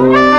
Thank you.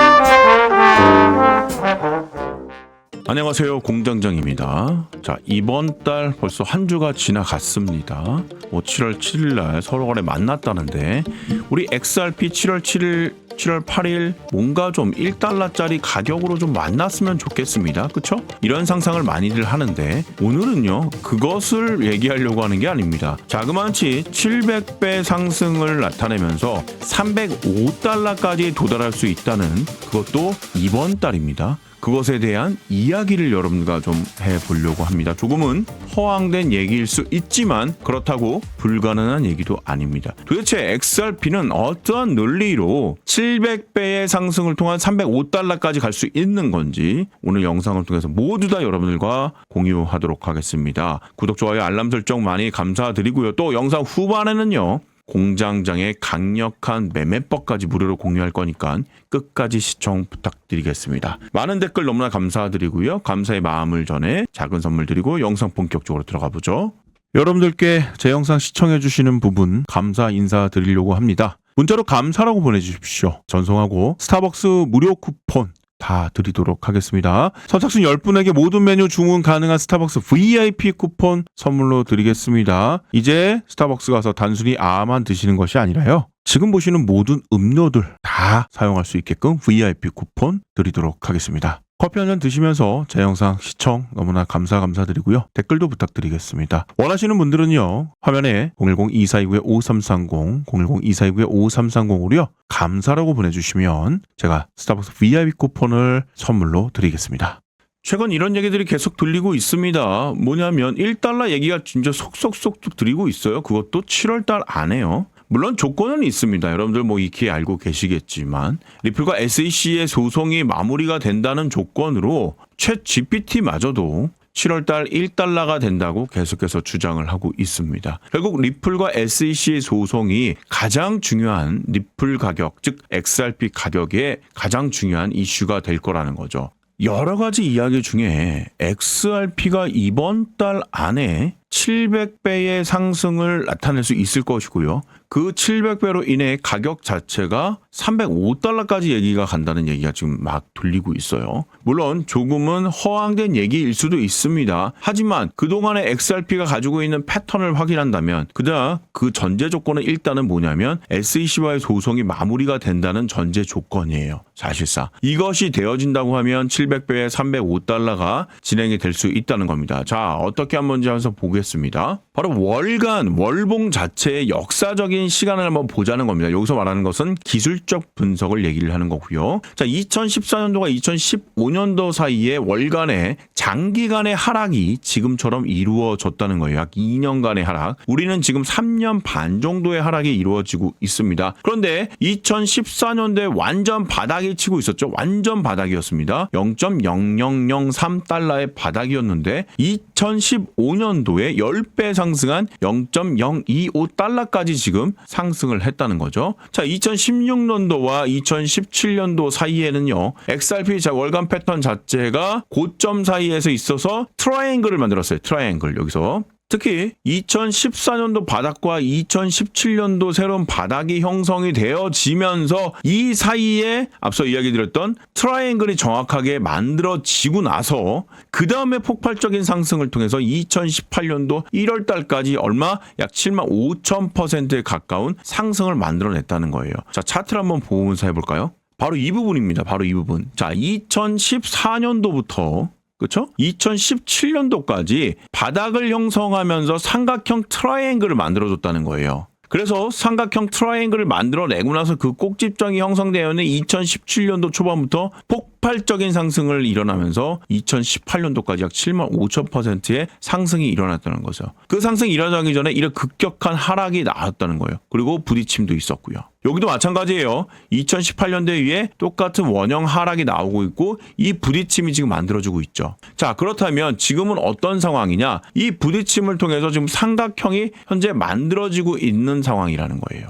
안녕하세요 공장장입니다 자 이번 달 벌써 한 주가 지나갔습니다 뭐 7월 7일 날 서로 간에 만났다는데 우리 XRP 7월 7일 7월 8일 뭔가 좀 1달러짜리 가격으로 좀 만났으면 좋겠습니다. 그쵸? 이런 상상을 많이들 하는데 오늘은요 그것을 얘기하려고 하는 게 아닙니다. 자그마치 700배 상승을 나타내면서 305달러까지 도달할 수 있다는 그것도 이번 달입니다. 그것에 대한 이야기를 여러분과 좀 해보려고 합니다. 조금은 허황된 얘기일 수 있지만 그렇다고 불가능한 얘기도 아닙니다. 도대체 XRP는 어떠한 논리로 700배의 상승을 통한 305달러까지 갈 수 있는 건지 오늘 영상을 통해서 모두 다 여러분들과 공유하도록 하겠습니다. 구독, 좋아요, 알람 설정 많이 감사드리고요. 또 영상 후반에는요. 공장장의 강력한 매매법까지 무료로 공유할 거니까 끝까지 시청 부탁드리겠습니다. 많은 댓글 너무나 감사드리고요. 감사의 마음을 전해 작은 선물 드리고 영상 본격적으로 들어가 보죠. 여러분들께 제 영상 시청해 주시는 부분 감사 인사 드리려고 합니다. 문자로 감사라고 보내주십시오. 전송하고 스타벅스 무료 쿠폰 다 드리도록 하겠습니다. 선착순 10분에게 모든 메뉴 주문 가능한 스타벅스 VIP 쿠폰 선물로 드리겠습니다. 이제 스타벅스 가서 단순히 아만 드시는 것이 아니라요. 지금 보시는 모든 음료들 다 사용할 수 있게끔 VIP 쿠폰 드리도록 하겠습니다. 커피 한 잔 드시면서 제 영상 시청 너무나 감사 감사드리고요. 댓글도 부탁드리겠습니다. 원하시는 분들은요. 화면에 010-2429-5330, 010-2429-5330으로요. 감사라고 보내주시면 제가 스타벅스 VIP 쿠폰을 선물로 드리겠습니다. 최근 이런 얘기들이 계속 들리고 있습니다. 뭐냐면 1달러 얘기가 진짜 속속속 드리고 있어요. 그것도 7월 달 안에요. 물론 조건은 있습니다. 여러분들 뭐 익히 알고 계시겠지만 리플과 SEC의 소송이 마무리가 된다는 조건으로 최 GPT마저도 7월 달 1달러가 된다고 계속해서 주장을 하고 있습니다. 결국 리플과 SEC의 소송이 가장 중요한 리플 가격, 즉 XRP 가격에 가장 중요한 이슈가 될 거라는 거죠. 여러 가지 이야기 중에 XRP가 이번 달 안에 700배의 상승을 나타낼 수 있을 것이고요. 그 700배로 인해 가격 자체가 305달러까지 얘기가 간다는 얘기가 지금 막 돌리고 있어요. 물론 조금은 허황된 얘기일 수도 있습니다. 하지만 그동안의 XRP가 가지고 있는 패턴을 확인한다면 그다 그 전제 조건은 일단은 뭐냐면 SEC와의 소송이 마무리가 된다는 전제 조건이에요. 사실상 이것이 되어진다고 하면 700배에 305달러가 진행이 될 수 있다는 겁니다. 자 어떻게 한번 하면서 보겠습니다. 바로 월간 월봉 자체의 역사적인 시간을 한번 보자는 겁니다. 여기서 말하는 것은 기술적 분석을 얘기를 하는 거고요. 자 2014년도가 2015년도 사이에 월간의 장기간의 하락이 지금처럼 이루어졌다는 거예요. 약 2년간의 하락. 우리는 지금 3년 반 정도의 하락이 이루어지고 있습니다. 그런데 2014년도에 완전 바닥이 치고 있었죠. 완전 바닥이었습니다. 0.0003달러의 바닥이었는데 2015년도에 10배 상승한 0.025달러까지 지금 상승을 했다는 거죠. 자, 2016년도와 2017년도 사이에는요. XRP 자 월간 패턴 자체가 고점 사이 에서 있어서 트라이앵글을 만들었어요. 트라이앵글 여기서 특히 2014년도 바닥과 2017년도 새로운 바닥이 형성이 되어지면서 이 사이에 앞서 이야기 드렸던 트라이앵글이 정확하게 만들어지고 나서 그 다음에 폭발적인 상승을 통해서 2018년도 1월 달까지 얼마 약 7만 5천 퍼센트에 가까운 상승을 만들어냈다는 거예요. 자 차트를 한번 보면서 해볼까요? 바로 이 부분입니다. 바로 이 부분. 자 2014년도부터 그렇죠? 2017년도까지 바닥을 형성하면서 삼각형 트라이앵글을 만들어줬다는 거예요. 그래서 삼각형 트라이앵글을 만들어내고 나서 그 꼭집정이 형성되어는 2017년도 초반부터 폭발적인 상승을 일어나면서 2018년도까지 약 7만 5천 퍼센트의 상승이 일어났다는 거죠. 그 상승이 일어나기 전에 이런 급격한 하락이 나왔다는 거예요. 그리고 부딪힘도 있었고요. 여기도 마찬가지예요. 2018년도에 위에 똑같은 원형 하락이 나오고 있고 이 부딪힘이 지금 만들어지고 있죠. 자, 그렇다면 지금은 어떤 상황이냐? 이 부딪힘을 통해서 지금 삼각형이 현재 만들어지고 있는 상황이라는 거예요.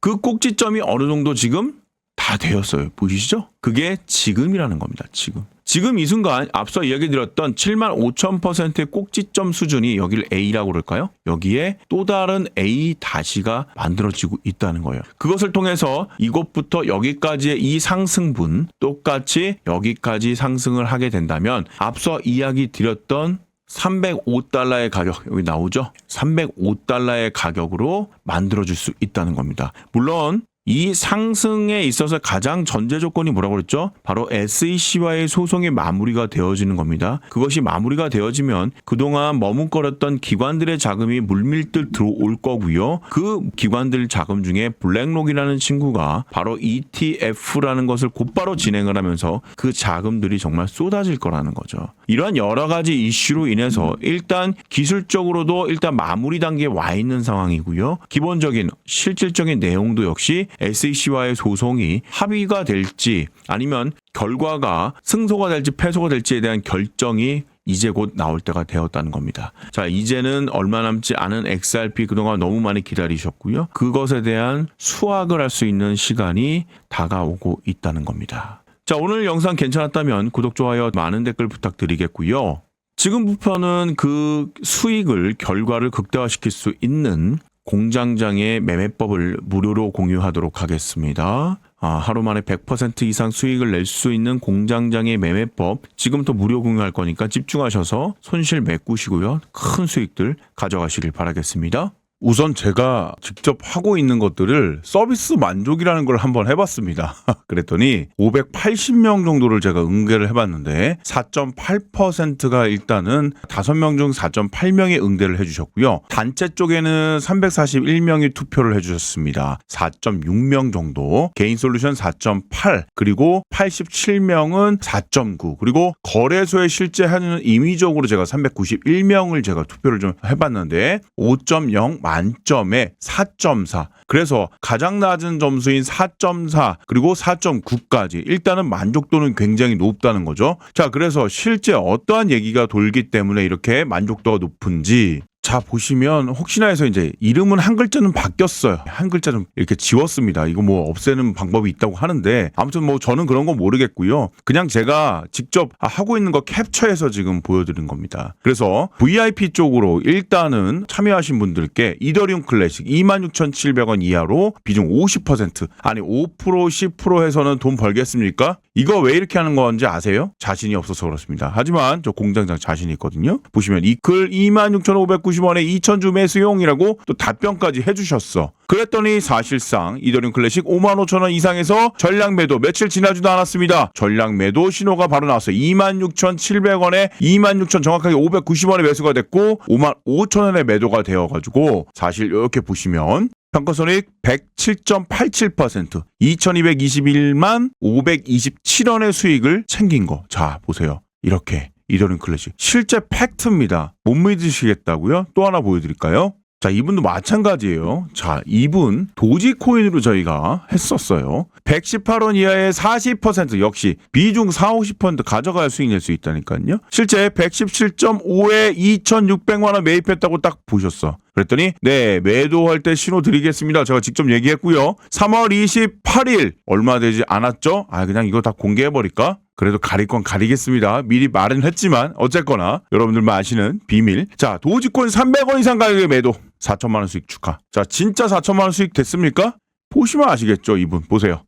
그 꼭지점이 어느 정도 지금 다 되었어요. 보이시죠? 그게 지금이라는 겁니다. 지금. 지금 이 순간 앞서 이야기 드렸던 7만 5천 퍼센트의 꼭지점 수준이 여기를 A라고 그럴까요? 여기에 또 다른 A 다시가 만들어지고 있다는 거예요. 그것을 통해서 이곳부터 여기까지의 이 상승분 똑같이 여기까지 상승을 하게 된다면 앞서 이야기 드렸던 305달러의 가격 여기 나오죠? 305달러의 가격으로 만들어줄 수 있다는 겁니다. 물론 이 상승에 있어서 가장 전제 조건이 뭐라고 그랬죠? 바로 SEC와의 소송이 마무리가 되어지는 겁니다. 그것이 마무리가 되어지면 그동안 머뭇거렸던 기관들의 자금이 물밀듯 들어올 거고요. 그 기관들 자금 중에 블랙록이라는 친구가 바로 ETF라는 것을 곧바로 진행을 하면서 그 자금들이 정말 쏟아질 거라는 거죠. 이러한 여러 가지 이슈로 인해서 일단 기술적으로도 일단 마무리 단계에 와 있는 상황이고요. 기본적인 실질적인 내용도 역시 SEC와의 소송이 합의가 될지 아니면 결과가 승소가 될지 패소가 될지에 대한 결정이 이제 곧 나올 때가 되었다는 겁니다. 자, 이제는 얼마 남지 않은 XRP 그동안 너무 많이 기다리셨고요. 그것에 대한 수확을 할 수 있는 시간이 다가오고 있다는 겁니다. 자, 오늘 영상 괜찮았다면 구독, 좋아요, 많은 댓글 부탁드리겠고요. 지금 부편은 그 수익을 결과를 극대화시킬 수 있는 공장장의 매매법을 무료로 공유하도록 하겠습니다. 아, 하루 만에 100% 이상 수익을 낼 수 있는 공장장의 매매법 지금부터 무료 공유할 거니까 집중하셔서 손실 메꾸시고요. 큰 수익들 가져가시길 바라겠습니다. 우선 제가 직접 하고 있는 것들을 서비스 만족이라는 걸 한번 해봤습니다. 그랬더니 580명 정도를 제가 응대를 해봤는데 4.8%가 일단은 5명 중 4.8명이 응대를 해주셨고요. 단체 쪽에는 341명이 투표를 해주셨습니다. 4.6명 정도, 개인 솔루션 4.8, 그리고 87명은 4.9, 그리고 거래소에 실제 하는 임의적으로 제가 391명을 제가 투표를 좀 해봤는데 5.0 만점에 4.4. 그래서 가장 낮은 점수인 4.4 그리고 4.9까지 일단은 만족도는 굉장히 높다는 거죠. 자, 그래서 실제 어떠한 얘기가 돌기 때문에 이렇게 만족도가 높은지 자 보시면 혹시나 해서 이제 이름은 한 글자는 바뀌었어요. 한 글자 좀 이렇게 지웠습니다. 이거 뭐 없애는 방법이 있다고 하는데 아무튼 뭐 저는 그런 거 모르겠고요. 그냥 제가 직접 하고 있는 거 캡처해서 지금 보여드린 겁니다. 그래서 VIP 쪽으로 일단은 참여하신 분들께 이더리움 클래식 26,700원 이하로 비중 50% 아니 5% 10% 해서는 돈 벌겠습니까? 이거 왜 이렇게 하는 건지 아세요? 자신이 없어서 그렇습니다. 하지만 저 공장장 자신이 있거든요. 보시면 이글26,590 원에 2,000주 매수용이라고 또 답변까지 해주셨어. 그랬더니 사실상 이더리움 클래식 5만 5천 원 이상에서 전량 매도 며칠 지나지도 않았습니다. 전량 매도 신호가 바로 나왔어요. 26,700원에 26,000 정확하게 590원에 매수가 됐고 5만 5천 원에 매도가 되어가지고 사실 이렇게 보시면 평가손익 107.87% 2221만 527원의 수익을 챙긴 거. 자, 보세요. 이렇게 이더리움 클래식 실제 팩트입니다. 못 믿으시겠다고요? 또 하나 보여드릴까요? 자, 이분도 마찬가지예요. 자, 이분 도지코인으로 저희가 했었어요. 118원 이하의 40% 역시 비중 4, 50% 가져가야 수익 낼 수 있다니까요. 실제 117.5에 2,600만 원 매입했다고 딱 보셨어. 그랬더니 네 매도할 때 신호 드리겠습니다. 제가 직접 얘기했고요. 3월 28일 얼마 되지 않았죠? 아 그냥 이거 다 공개해 버릴까? 그래도 가릴 건 가리겠습니다. 미리 말은 했지만 어쨌거나 여러분들만 아시는 비밀. 자 도지코인 300원 이상 가격의 매도 4천만 원 수익 축하. 자 진짜 4천만 원 수익 됐습니까? 보시면 아시겠죠 이분 보세요.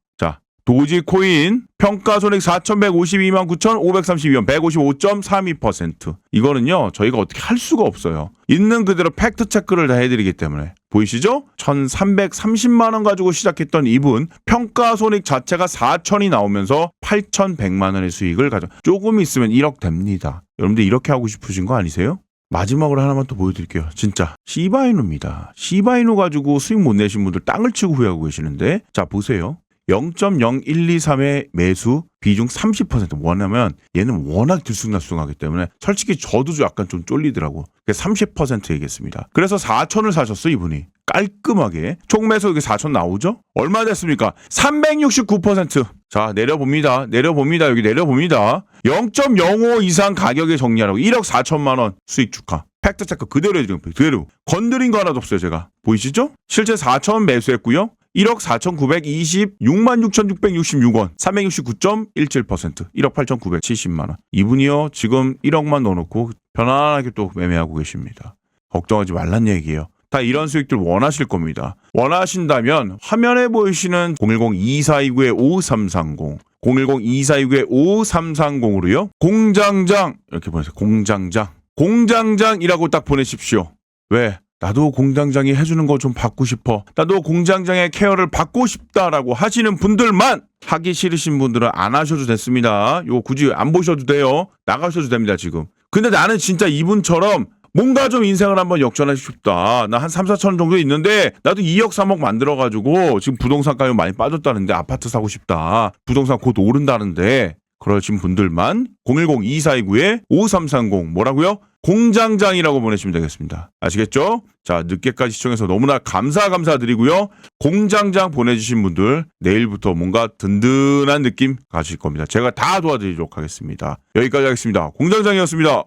자 도지코인 평가 손익 4,152만 9,532원 155.32% 이거는요 저희가 어떻게 할 수가 없어요 있는 그대로 팩트 체크를 다 해드리기 때문에 보이시죠? 1,330만 원 가지고 시작했던 이분 평가 손익 자체가 4천이 나오면서 8,100만 원의 수익을 가져 조금 있으면 1억 됩니다 여러분들 이렇게 하고 싶으신 거 아니세요? 마지막으로 하나만 또 보여드릴게요. 진짜 시바이누입니다. 시바이누 가지고 수익 못 내신 분들 땅을 치고 후회하고 계시는데 자 보세요. 0.0123의 매수 비중 30% 뭐냐면 얘는 워낙 들쑥날쑥하기 때문에 솔직히 저도 좀 약간 좀 쫄리더라고. 30% 얘기했습니다. 그래서 4천을 사셨어 이분이. 깔끔하게 총 매수 이게 4천 나오죠? 얼마 됐습니까? 369%. 자 내려봅니다. 내려봅니다. 여기 내려봅니다. 0.05 이상 가격에 정리하라고 1억 4천만 원 수익 축하. 팩트 체크 그대로 거예요. 그대로 건드린 거 하나도 없어요 제가 보이시죠? 실제 4천 매수했고요. 1억 4,926만 6,666원, 369.17%, 1억 8,970만 원. 이분이요 지금 1억만 넣어놓고 편안하게 또 매매하고 계십니다. 걱정하지 말란 얘기예요. 다 이런 수익들 원하실 겁니다. 원하신다면 화면에 보이시는 010-2429-5330 010-2429-5330으로요. 공장장 이렇게 보내세요. 공장장. 공장장이라고 딱 보내십시오. 왜? 나도 공장장이 해주는 거 좀 받고 싶어. 나도 공장장의 케어를 받고 싶다라고 하시는 분들만 하기 싫으신 분들은 안 하셔도 됐습니다. 이거 굳이 안 보셔도 돼요. 나가셔도 됩니다, 지금. 근데 나는 진짜 이분처럼 뭔가 좀 인생을 한번 역전하고 싶다. 나 한 3, 4천 정도 있는데 나도 2억, 3억 만들어가지고 지금 부동산 가격 많이 빠졌다는데 아파트 사고 싶다. 부동산 곧 오른다는데 그러신 분들만 010-2429-5330 뭐라고요? 공장장이라고 보내시면 되겠습니다. 아시겠죠? 자, 늦게까지 시청해서 너무나 감사 감사드리고요. 공장장 보내주신 분들 내일부터 뭔가 든든한 느낌 가실 겁니다. 제가 다 도와드리도록 하겠습니다. 여기까지 하겠습니다. 공장장이었습니다.